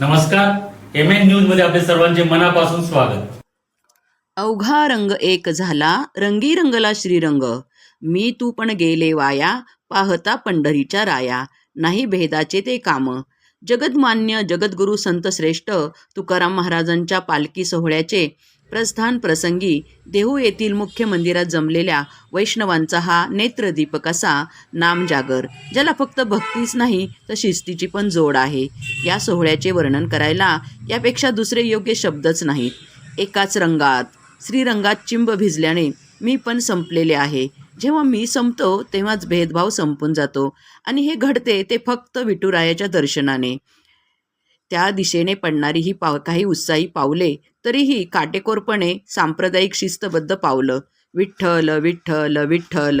नमस्कार. M N न्यूजमध्ये आपले सर्वांचे मनापासून स्वागत. अवघा रंग एक झाला रंगी रंगला श्रीरंग. मी तू पण गेले वाया पाहता पंढरीच्या राया. नाही भेदाचे ते काम. जगदमान्य जगद्गुरु संत श्रेष्ठ तुकाराम महाराजांच्या पालखी सोहळ्याचे प्रस्थान प्रसंगी देहू येथील मुख्य मंदिरात जमलेल्या वैष्णवांचा हा नेत्रदीपक असा नामजागर ज्याला फक्त भक्तीच नाही तर शिस्तीची पण जोड आहे. या सोहळ्याचे वर्णन करायला यापेक्षा दुसरे योग्य शब्दच नाहीत. एकाच रंगात श्रीरंगात चिंब भिजल्याने मी पण संपलेले आहे. जेव्हा मी संपतो तेव्हाच भेदभाव संपून जातो. आणि हे घडते ते फक्त विठुरायाच्या दर्शनाने. त्या दिशेने पडणारी ही पाव काही उत्साही पावले तरीही काटेकोरपणे सांप्रदायिक शिस्तबद्ध पावलं. विठ्ठल विठ्ठल विठ्ठल.